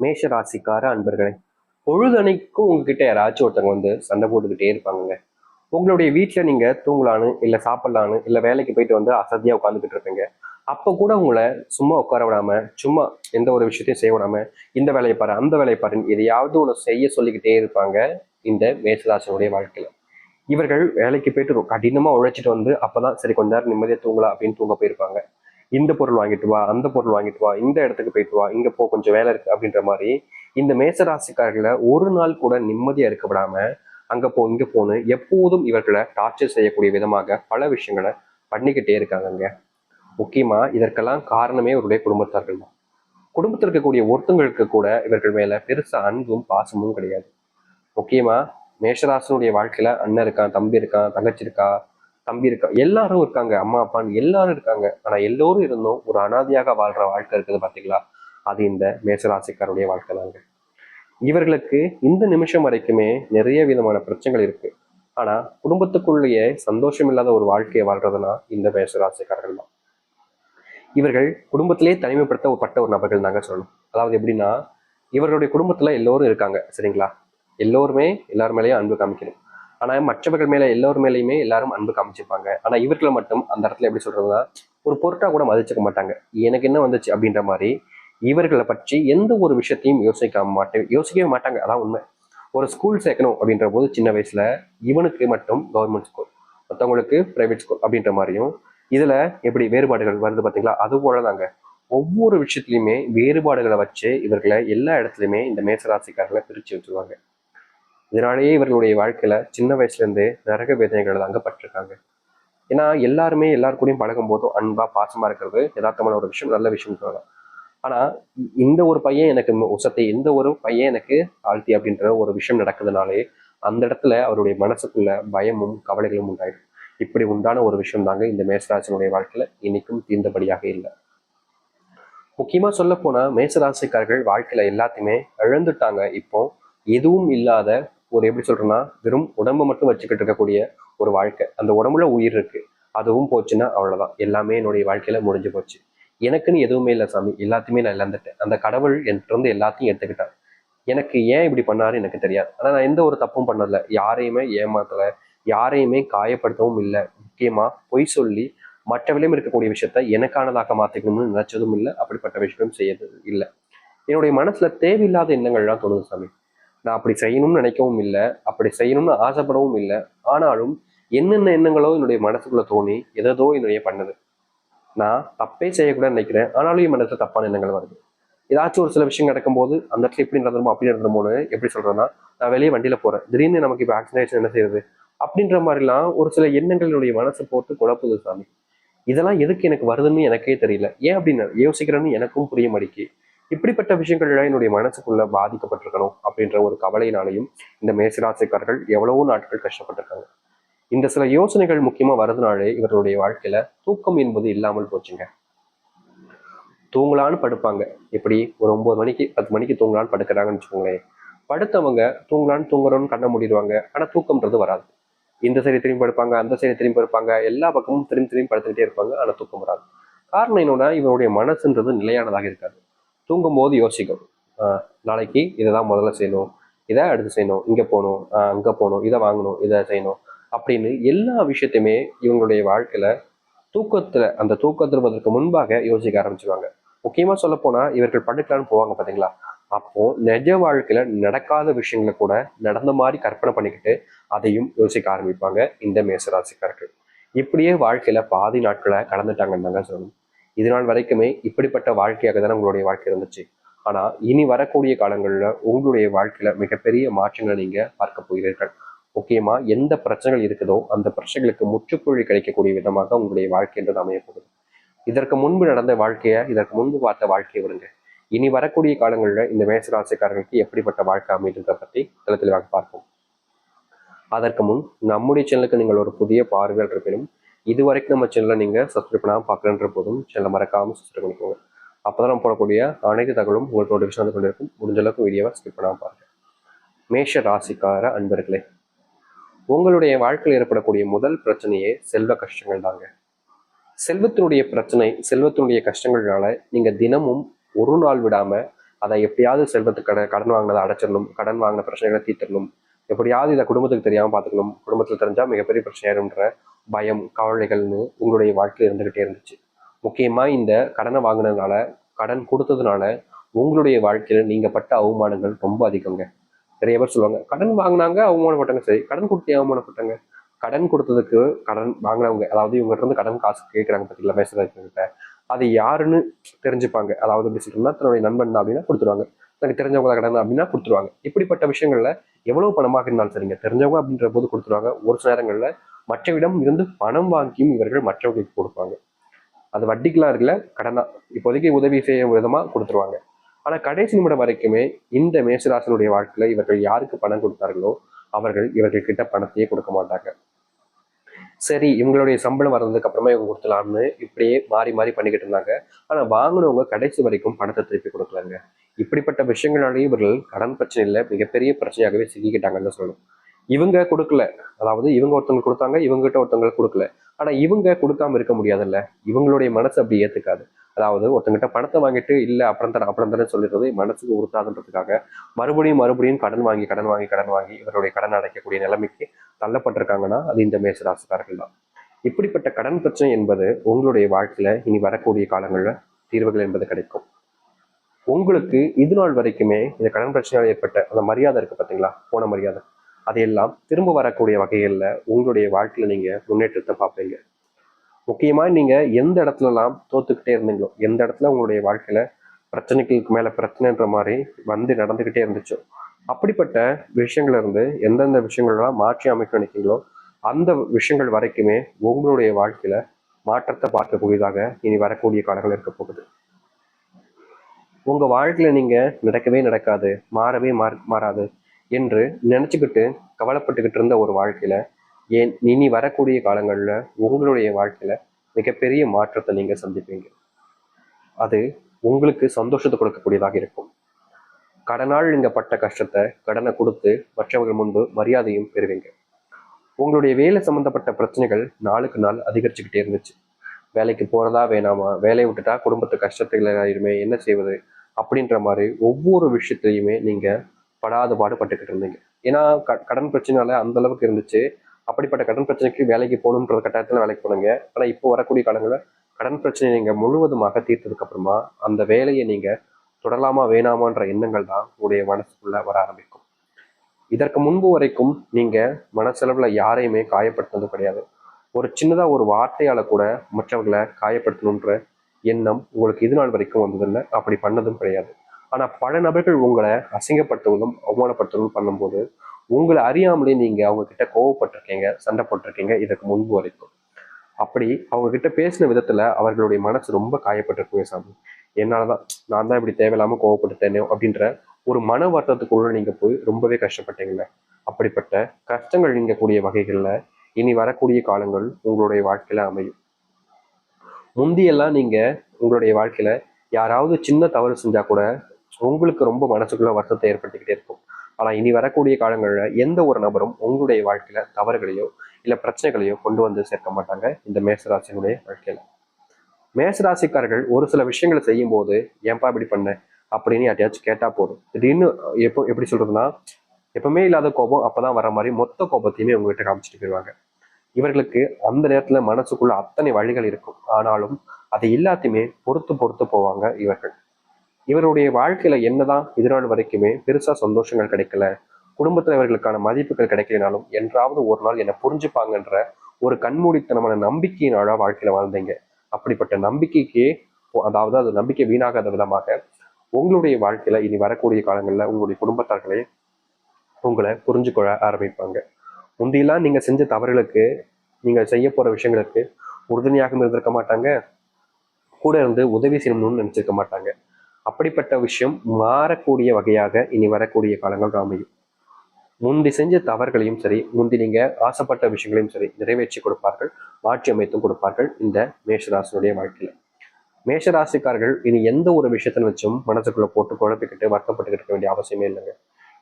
மேஷ ராசிக்கார அன்பர்களே பொழுதனைக்கும் உங்ககிட்ட யாராச்சும் ஒருத்தவங்க வந்து சண்டை போட்டுக்கிட்டே இருப்பாங்க உங்களுடைய வீட்டில் நீங்கள் தூங்கலான்னு இல்லை சாப்பிட்லான்னு இல்லை வேலைக்கு போயிட்டு வந்து அசதியாக உட்காந்துக்கிட்டு இருப்பீங்க. அப்போ கூட உங்களை சும்மா உட்கார விடாம சும்மா எந்த ஒரு விஷயத்தையும் செய்ய விடாம இந்த வேலையை பாரு அந்த வேலையை பாருன்னு எதையாவது ஒன்று செய்ய சொல்லிக்கிட்டே இருப்பாங்க இந்த மேசராசனுடைய வாழ்க்கையில். இவர்கள் வேலைக்கு போயிட்டு கடினமாக உழைச்சிட்டு வந்து அப்போ தான் சரி கொஞ்ச நேரம் நிம்மதியாக தூங்கலாம் அப்படின்னு தூங்க போயிருப்பாங்க. இந்த பொருள் வாங்கிட்டு வா அந்த பொருள் வாங்கிட்டு வா இந்த இடத்துக்கு போயிட்டு வா இங்க போ கொஞ்சம் வேலை இருக்கு அப்படின்ற மாதிரி இந்த மேசராசிக்காரர்களை ஒரு நாள் கூட நிம்மதியா இருக்க விடாம அங்க போ இங்க போன்னு எப்போதும் இவர்களை டார்ச்சர் செய்யக்கூடிய விதமாக பல விஷயங்களை பண்ணிக்கிட்டே இருக்காங்கங்க. முக்கியமா இதற்கெல்லாம் காரணமே இவருடைய குடும்பத்தார்கள் தான். குடும்பத்தில் இருக்கக்கூடிய ஒருத்தங்களுக்கு கூட இவர்கள் மேல பெருசா அன்பும் பாசமும் கிடையாது. முக்கியமா மேஷராசனுடைய வாழ்க்கையில அண்ணன் இருக்கான் தம்பி இருக்கான் தங்கச்சி இருக்கா தம்பி இருக்கா எல்லாரும் இருக்காங்க அம்மா அப்பான்னு எல்லாரும் இருக்காங்க. ஆனா எல்லோரும் இருந்தும் ஒரு அனாதையாக வாழ்ற வாழ்க்கை இருக்குது பாத்தீங்களா? அது இந்த மேசராசிக்காருடைய வாழ்க்கை தாங்க. இவர்களுக்கு இந்த நிமிஷம் வரைக்குமே நிறைய விதமான பிரச்சனைகள் இருக்கு. ஆனா குடும்பத்துக்குள்ளேயே சந்தோஷம் இல்லாத ஒரு வாழ்க்கையை வாழ்றதுனா இந்த மேசராசிக்காரர்கள் தான். இவர்கள் குடும்பத்திலேயே தனிமைப்படுத்தப்பட்ட ஒரு நபர்கள் தாங்க சொல்லணும். அதாவது எப்படின்னா இவர்களுடைய குடும்பத்துல எல்லோரும் இருக்காங்க சரிங்களா? எல்லோருமே எல்லார் மேலேயும் அன்பு காமிக்கணும். ஆனால் மற்றவர்கள் மேலே எல்லோரும் மேலேயுமே எல்லாரும் அன்பு காமிச்சிருப்பாங்க. ஆனால் இவர்களை மட்டும் அந்த இடத்துல எப்படி சொல்கிறதுன்னா ஒரு பொருட்டாக கூட மதிச்சுக்க மாட்டாங்க. எனக்கு என்ன வந்துச்சு அப்படின்ற மாதிரி இவர்களை பற்றி எந்த ஒரு விஷயத்தையும் யோசிக்க மாட்டேன் யோசிக்கவே மாட்டாங்க. அதான் உண்மை. ஒரு ஸ்கூல் சேர்க்கணும் அப்படின்ற போது சின்ன வயசில் இவனுக்கு மட்டும் கவர்மெண்ட் ஸ்கூல் மற்றவங்களுக்கு ப்ரைவேட் ஸ்கூல் அப்படின்ற மாதிரியும் இதில் எப்படி வேறுபாடுகள் வருது பார்த்தீங்களா? அது போலதாங்க. ஒவ்வொரு விஷயத்துலையுமே வேறுபாடுகளை வச்சு இவர்களை எல்லா இடத்துலையுமே இந்த மேசராசிக்காரர்களை பிரித்து வச்சுருவாங்க. இதனாலேயே இவர்களுடைய வாழ்க்கையில சின்ன வயசுல இருந்தே நரக வேதனைகள் தாங்க பட்டிருக்காங்க ஏன்னா எல்லாருமே எல்லார் கூடயும் பழகும் போதும் அன்பா பாசமா இருக்கிறது யதார்த்தமான ஒரு விஷயம் நல்ல விஷயம் சொல்லலாம். ஆனா இந்த ஒரு பையன் எனக்கு உசத்தை இந்த ஒரு பையன் எனக்கு தாழ்த்தி அப்படின்ற ஒரு விஷயம் நடக்கிறதுனாலே அந்த இடத்துல அவருடைய மனசுக்குள்ள பயமும் கவலைகளும் உண்டாயிடும். இப்படி உண்டான ஒரு விஷயம் தாங்க இந்த மேசராசனுடைய வாழ்க்கையில இன்னைக்கும் தீர்ந்தபடியாக இல்லை. முக்கியமா சொல்ல போனா மேசராசிக்காரர்கள் வாழ்க்கையில எல்லாத்தையுமே இழந்துட்டாங்க. இப்போ எதுவும் இல்லாத ஒரு எப்படி சொல்றேன்னா வெறும் உடம்பை மட்டும் வச்சுக்கிட்டு இருக்கக்கூடிய ஒரு வாழ்க்கை. அந்த உடம்புல உயிர் இருக்கு. அதுவும் போச்சுன்னா அவ்வளவுதான். எல்லாமே என்னுடைய வாழ்க்கையில முடிஞ்சு போச்சு. எனக்குன்னு எதுவுமே இல்லை சாமி. எல்லாத்தையுமே நான் இழந்துட்டேன். அந்த கடவுள் என்கிட்ட இருந்து எல்லாத்தையும் எடுத்துக்கிட்டார் எனக்கு ஏன் இப்படி பண்ணாரு எனக்கு தெரியாது. ஆனா நான் எந்த ஒரு தப்பும் பண்ணல. யாரையுமே ஏமாத்தல. யாரையுமே காயப்படுத்தவும் இல்லை. முக்கியமா பொய் சொல்லி மற்றவிலையும் இருக்கக்கூடிய விஷயத்த எனக்கானதாக மாத்திக்கணும்னு நினைச்சதும் இல்லை. அப்படிப்பட்ட விஷயமும் செய்யறது இல்லை. என்னுடைய மனசுல தேவையில்லாத எண்ணங்கள்லாம் தோணுது சாமி. நான் அப்படி செய்யணும்னு நினைக்கவும் இல்லை அப்படி செய்யணும்னு ஆசைப்படவும் இல்லை. ஆனாலும் என்னென்ன எண்ணங்களோ என்னுடைய மனசுக்குள்ள தோணி எதோ என்னுடைய பண்ணுது. நான் தப்பே செய்யக்கூடாதுன்னு நினைக்கிறேன். ஆனாலும் என் மனசுல தப்பான எண்ணங்கள் வருது. ஏதாச்சும் ஒரு சில விஷயம் நடக்கும்போது அந்த இடத்துல எப்படி நடந்துமோ அப்படி நடந்துமோன்னு எப்படி சொல்றேன்னா நான் வெளியே வண்டியில போறேன். திடீர்னு நமக்கு இப்போ ஆக்சிடென்ட் என்ன செய்யுது? அப்படின்ற மாதிரிலாம் ஒரு சில எண்ணங்கள் என்னுடைய மனசை போட்டு குழப்புது சாமி. இதெல்லாம் எதுக்கு எனக்கு வருதுன்னு எனக்கே தெரியல. ஏன் அப்படின்னு யோசிக்கிறேன்னு எனக்கும் புரிய மாட்டேங்குது. இப்படிப்பட்ட விஷயங்கள்லாம் என்னுடைய மனசுக்குள்ள பாதிக்கப்பட்டிருக்கணும் அப்படின்ற ஒரு கவலையினாலையும் இந்த மேசராசிக்காரர்கள் எவ்வளவோ நாட்கள் கஷ்டப்பட்டிருக்காங்க. இந்த சில யோசனைகள் முக்கியமா வரதுனாலே இவர்களுடைய வாழ்க்கையில தூக்கம் என்பது இல்லாமல் போச்சுங்க. தூங்கலான்னு படுப்பாங்க. எப்படி? ஒரு ஒன்பது மணிக்கு பத்து மணிக்கு தூங்கலான்னு படுக்கிறாங்கன்னு வச்சுக்கோங்களேன். படுத்தவங்க தூங்கலான்னு தூங்குறோன்னு கண்ண மூடிடுவாங்க. ஆனா தூக்கம்ன்றது வராது. இந்த சைடு திரும்பி படுப்பாங்க அந்த சைடு திரும்பி படுப்பாங்க. எல்லா பக்கமும் திரும்பி திரும்பி படுத்துக்கிட்டே இருப்பாங்க. ஆனா தூக்கம் வராது. காரணம் என்னன்னா இவருடைய மனசுன்றது நிலையானதாக இருக்காது. தூங்கும் போது யோசிக்கும் நாளைக்கு இதை தான் முதல்ல செய்யணும். இதை அடுத்து செய்யணும். இங்கே போகணும். அங்கே போகணும். இதை வாங்கணும். இதை செய்யணும். அப்படின்னு எல்லா விஷயத்தையுமே இவங்களுடைய வாழ்க்கையில் தூக்கத்தில் அந்த தூக்கம் முன்பாக யோசிக்க ஆரம்பிச்சிருவாங்க. முக்கியமாக சொல்ல இவர்கள் படுக்கலான்னு போவாங்க பார்த்தீங்களா அப்போ நிஜ வாழ்க்கையில நடக்காத விஷயங்களை கூட நடந்த மாதிரி கற்பனை பண்ணிக்கிட்டு அதையும் யோசிக்க ஆரம்பிப்பாங்க இந்த மேசராசிக்காரர்கள். இப்படியே வாழ்க்கையில பாதி நாட்களை கடந்துட்டாங்கன்னு தாங்க சொல்லணும். இது நாள் வரைக்குமே இப்படிப்பட்ட வாழ்க்கையாக தான் உங்களுடைய வாழ்க்கை இருந்துச்சு. ஆனா இனி வரக்கூடிய காலங்கள்ல உங்களுடைய வாழ்க்கையில மிகப்பெரிய மாற்றங்களை நீங்க பார்க்க போகிறீர்கள். முக்கியமா எந்த பிரச்சனைகள் இருக்குதோ அந்த பிரச்சனைகளுக்கு முற்றுப்புள்ளி கிடைக்கக்கூடிய விதமாக உங்களுடைய வாழ்க்கை என்றது போகுது. இதற்கு முன்பு நடந்த வாழ்க்கையை இதற்கு முன்பு பார்த்த வாழ்க்கையை விடுங்க. இனி வரக்கூடிய காலங்களில் இந்த மேசராசிக்காரர்களுக்கு எப்படிப்பட்ட வாழ்க்கை அமைன்றதை பற்றி தளத்தில் பார்ப்போம். அதற்கு முன் நம்முடைய சேனலுக்கு நீங்கள் ஒரு புதிய பார்வையாளர் இருப்பினும் இது வரைக்கும் நம்ம சேனலை நீங்கள் சப்ஸ்கிரைப் பண்ணாமல் பார்க்கலன்ற போதும் சேனலை மறக்காமல் சப்ஸ்கிரைப் பண்ணிக்கோங்க. அப்போ தான் நம்ம போடக்கூடிய அனைத்து தகவலும் உங்களுக்கு நோட்டிஃபிகேஷன் வந்து கொண்டிருக்கும். முடிஞ்ச அளவுக்கு வீடியோவை ஸ்கிப் பண்ணாமல் பாருங்க. மேஷ ராசிக்கார அன்பர்களே உங்களுடைய வாழ்க்கையில் ஏற்படக்கூடிய முதல் பிரச்சனையே செல்வ கஷ்டங்கள் தாங்க. செல்வத்தினுடைய பிரச்சனை செல்வத்தினுடைய கஷ்டங்கள்னால நீங்க தினமும் ஒரு நாள் விடாம அதை எப்படியாவது செல்வத்துக்கு கடன் கடன் வாங்கினதை அடைச்சிடணும் கடன் வாங்கின பிரச்சனைகளை தீர்த்திடணும் எப்படியாவது இதை குடும்பத்துக்கு தெரியாம பார்த்துக்கணும். குடும்பத்தில் தெரிஞ்சா மிகப்பெரிய பிரச்சனையாயிருன்ற பயம் கவலைகள்னு உங்களுடைய வாழ்க்கையில் இருந்துக்கிட்டே இருந்துச்சு. முக்கியமாக இந்த கடனை வாங்கினதுனால கடன் கொடுத்ததுனால உங்களுடைய வாழ்க்கையில் நீங்கள் பட்ட அவமானங்கள் ரொம்ப அதிகங்க. நிறைய பேர் சொல்லுவாங்க கடன் வாங்கினாங்க அவமானப்பட்டாங்க. சரி கடன் கொடுத்து அவமானப்பட்டாங்க? கடன் கொடுத்ததுக்கு கடன் வாங்கினவங்க அதாவது இவங்ககிட்ட இருந்து கடன் காசு கேட்குறாங்க பத்தியில பேசுறதுக்கிட்ட அது யாருன்னு தெரிஞ்சுப்பாங்க. அதாவது எப்படி சொல்றோம்னா தன்னுடைய நண்பன் தான் அப்படின்னா கொடுத்துருவாங்க. எனக்கு தெரிஞ்சவங்க தான் கடன் அப்படின்னா கொடுத்துருவாங்க. இப்படிப்பட்ட விஷயங்கள்ல எவ்வளவு பணமாக இருந்தாலும் சரிங்க தெரிஞ்சவங்க அப்படின்ற போது கொடுத்துருவாங்க. ஒரு சில நேரங்களில் மற்றவிடம் இருந்து பணம் வாங்கியும் இவர்கள் மற்றவர்களுக்கு கொடுப்பாங்க. அது வட்டிக்கெல்லாம் இருக்குல்ல? கடனா இப்போதைக்கு உதவி செய்ய விதமா கொடுத்துருவாங்க. ஆனா கடைசி நிமிடம் வரைக்குமே இந்த மேசராசனுடைய வாழ்க்கையில இவர்கள் யாருக்கு பணம் கொடுத்தார்களோ அவர்கள் இவர்கள் கிட்ட பணத்தையே கொடுக்க மாட்டாங்க. சரி இவங்களுடைய சம்பளம் வர்றதுக்கு அப்புறமா இவங்க கொடுத்துலாம்னு இப்படியே மாறி மாறி பண்ணிக்கிட்டு இருந்தாங்க. ஆனா வாங்கினவங்க கடைசி வரைக்கும் பணத்தை திருப்பி கொடுக்கலாங்க. இப்படிப்பட்ட விஷயங்களாலேயே இவர்கள் கடன் பிரச்சனையில மிகப்பெரிய பிரச்சனையாகவே சிக்கிக்கிட்டாங்கன்னு சொல்லணும். இவங்க கொடுக்கல. அதாவது இவங்க ஒருத்தவங்க கொடுத்தாங்க இவங்ககிட்ட ஒருத்தவங்க கொடுக்கல. ஆனா இவங்க கொடுக்காம இருக்க முடியாதுல்ல. இவங்களுடைய மனசு அப்படி ஏத்துக்காது. அதாவது ஒருத்தங்கிட்ட பணத்தை வாங்கிட்டு இல்ல அப்புறம் தரேன் அப்புறம் தரேன் சொல்லிடுறது மனசுக்கு உறுத்தாதுன்றதுக்காக மறுபடியும் மறுபடியும் கடன் வாங்கி கடன் வாங்கி கடன் வாங்கி இவருடைய கடன் அடைக்கக்கூடிய நிலைமைக்கு தள்ளப்பட்டிருக்காங்கன்னா அது இந்த மேசராசிக்காரர்கள் தான். இப்படிப்பட்ட கடன் பிரச்சனை என்பது உங்களுடைய வாழ்க்கையில இனி வரக்கூடிய காலங்கள்ல தீர்வுகள் என்பது கிடைக்கும். உங்களுக்கு இது நாள் வரைக்குமே இந்த கடன் பிரச்சனையால் ஏற்பட்ட அந்த மரியாதை இருக்கு பார்த்தீங்களா போன மரியாதை. அதையெல்லாம் திரும்ப வரக்கூடிய வகைகளில் உங்களுடைய வாழ்க்கையில் நீங்கள் முன்னேற்றத்தை பார்ப்பீங்க. முக்கியமாக நீங்கள் எந்த இடத்துலலாம் தோத்துக்கிட்டே இருந்தீங்களோ எந்த இடத்துல உங்களுடைய வாழ்க்கையில் பிரச்சனைகளுக்கு மேலே பிரச்சனைன்ற மாதிரி வந்து நடந்துக்கிட்டே இருந்துச்சோ அப்படிப்பட்ட விஷயங்கள்ல இருந்து எந்தெந்த விஷயங்கள்லாம் மாற்றி அமைக்க நினைக்கிறீங்களோ அந்த விஷயங்கள் வரைக்குமே உங்களுடைய வாழ்க்கையில் மாற்றத்தை பார்க்கக்கூடியதாக இனி வரக்கூடிய காலங்கள் இருக்க போகுது. உங்கள் வாழ்க்கையில் நீங்கள் நடக்கவே நடக்காது மாறவே மாறாது. என்று நினச்சிக்கிட்டு கவலைப்பட்டுக்கிட்டு இருந்த ஒரு வாழ்க்கையில் ஏன் இனி வரக்கூடிய காலங்களில் உங்களுடைய வாழ்க்கையில் மிகப்பெரிய மாற்றத்தை நீங்கள் சந்திப்பீங்க. அது உங்களுக்கு சந்தோஷத்தை கொடுக்கக்கூடியதாக இருக்கும். கடனால் நீங்கள் பட்ட கஷ்டத்தை கடனை கொடுத்து மற்றவர்கள் முன்பு மரியாதையும் பெறுவீங்க. உங்களுடைய வேலை சம்மந்தப்பட்ட பிரச்சனைகள் நாளுக்கு நாள் அதிகரிச்சுக்கிட்டே இருந்துச்சு. வேலைக்கு போகிறதா வேணாமா? வேலையை விட்டுட்டா குடும்பத்து கஷ்டத்துல ஆயிருமே என்ன செய்வது? அப்படின்ற மாதிரி ஒவ்வொரு விஷயத்தையுமே நீங்கள் படாத பாடுபட்டுக்கிட்டு இருந்தீங்க. ஏன்னா க- கடன் பிரச்சனைனால அந்த அளவுக்கு இருந்துச்சு. அப்படிப்பட்ட கடன் பிரச்சனைக்கு வேலைக்கு போகணுன்ற கட்டாயத்தில் வேலைக்கு போனீங்க. ஆனால் இப்போ வரக்கூடிய காலங்களில் கடன் பிரச்சனையை நீங்கள் முழுவதுமாக தீர்த்ததுக்கு அப்புறமா அந்த வேலையை நீங்கள் தொடரலாமா வேணாமான்ற எண்ணங்கள் தான் உங்களுடைய மனசுக்குள்ளே வர ஆரம்பிக்கும். இதற்கு முன்பு வரைக்கும் நீங்கள் மனசளவில் யாரையுமே காயப்படுத்தினது கிடையாது. ஒரு சின்னதாக ஒரு வார்த்தையால் கூட மற்றவர்களை காயப்படுத்தணுன்ற எண்ணம் உங்களுக்கு இது நாள் வரைக்கும் வந்ததில்லை. அப்படி பண்ணதும் கிடையாது. ஆனா பல நபர்கள் உங்களை அசிங்கப்படுத்துவதும் அவமானப்படுத்துவதும் பண்ணும்போது உங்களை அறியாமலே நீங்க அவங்க கிட்ட கோவப்பட்டிருக்கீங்க சண்டை போட்டிருக்கீங்க இதற்கு முன்பு வரைக்கும். அப்படி அவங்க கிட்ட பேசின விதத்துல அவர்களுடைய மனசு ரொம்ப காயப்பட்டிருக்குமே சாமி. என்னாலதான் நான் தான் இப்படி தேவையில்லாம கோவப்பட்டுட்டேனே அப்படின்ற ஒரு மன வருத்தத்துக்குள்ள நீங்க போய் ரொம்பவே கஷ்டப்பட்டீங்கல்ல. அப்படிப்பட்ட கஷ்டங்கள் நீங்கக்கூடிய வகைகள்ல இனி வரக்கூடிய காலங்கள் உங்களுடைய வாழ்க்கையில அமையும். முந்தியெல்லாம் நீங்க உங்களுடைய வாழ்க்கையில யாராவது சின்ன தவறு செஞ்சா கூட உங்களுக்கு ரொம்ப மனசுக்குள்ள வருத்தத்தை ஏற்படுத்திக்கிட்டே இருக்கும். ஆனால் இனி வரக்கூடிய காலங்களில் எந்த ஒரு நபரும் உங்களுடைய வாழ்க்கையில தவறுகளையோ இல்லை பிரச்சனைகளையோ கொண்டு வந்து சேர்க்க மாட்டாங்க இந்த மேசராசினுடைய வாழ்க்கையில. மேசராசிக்காரர்கள் ஒரு சில விஷயங்களை செய்யும் போது ஏன்பா இப்படி பண்ண? அப்படின்னு யாட்டையாச்சும் கேட்டா போதும். திடீர்னு எப்போ எப்படி சொல்றதுன்னா எப்பவுமே இல்லாத கோபம் அப்பதான் வர மாதிரி மொத்த கோபத்தையுமே உங்ககிட்ட காமிச்சிட்டு போயிடுவாங்க இவர்களுக்கு அந்த நேரத்துல மனசுக்குள்ள அத்தனை வழிகள் இருக்கும். ஆனாலும் அதை எல்லாத்தையுமே பொறுத்து பொறுத்து போவாங்க இவர்கள். இவருடைய வாழ்க்கையில என்னதான் இது வரைக்குமே பெருசா சந்தோஷங்கள் கிடைக்கல குடும்பத்தில் இவர்களுக்கான மதிப்புகள் கிடைக்கலனாலும் என்றாவது ஒரு நாள் என்னை புரிஞ்சுப்பாங்கன்ற ஒரு கண்மூடித்தனமான நம்பிக்கையினால வாழ்க்கையில வாழ்ந்தீங்க. அப்படிப்பட்ட நம்பிக்கைக்கு அதாவது அது நம்பிக்கை வீணாகாத விதமாக உங்களுடைய வாழ்க்கையில இனி வரக்கூடிய காலங்களில் உங்களுடைய குடும்பத்தார்களே உங்களை புரிஞ்சுக்கொள்ள ஆரம்பிப்பாங்க. முந்தியெல்லாம் நீங்க செஞ்ச தவறுகளுக்கு நீங்க செய்ய போற விஷயங்களுக்கு உறுதுணையாகவும் இருந்திருக்க மாட்டாங்க. கூட இருந்து உதவி செய்யணும்னு நினைச்சிருக்க மாட்டாங்க. அப்படிப்பட்ட விஷயம் மாறக்கூடிய வகையாக இனி வரக்கூடிய காலங்கள் அமையும். முந்தி செஞ்ச தவறுகளையும் சரி முந்தி நீங்க ஆசைப்பட்ட விஷயங்களையும் சரி நிறைவேற்றி கொடுப்பார்கள் மாற்றி அமைத்தும் கொடுப்பார்கள் இந்த மேஷராசினுடைய வாழ்க்கையில. மேஷராசிக்காரர்கள் இனி எந்த ஒரு விஷயத்தை வச்சும் மனசுக்குள்ள போட்டு குழப்பிக்கிட்டு வருத்தப்பட்டுக்கிட்டு இருக்க வேண்டிய அவசியமே இல்லைங்க.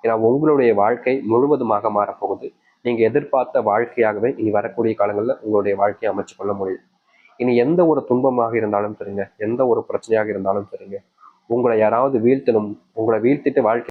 ஏன்னா உங்களுடைய வாழ்க்கை முழுவதுமாக மாறப்போகுது. நீங்க எதிர்பார்த்த வாழ்க்கையாகவே இனி வரக்கூடிய காலங்களில் உங்களுடைய வாழ்க்கையை அமைச்சு கொள்ள முடியும். இனி எந்த ஒரு துன்பமாக இருந்தாலும் சரிங்க எந்த ஒரு பிரச்சனையாக இருந்தாலும் சரிங்க உங்களை யாராவது வீழ்த்தணும் உங்களை வீழ்த்திட்டு வாழ்க்கை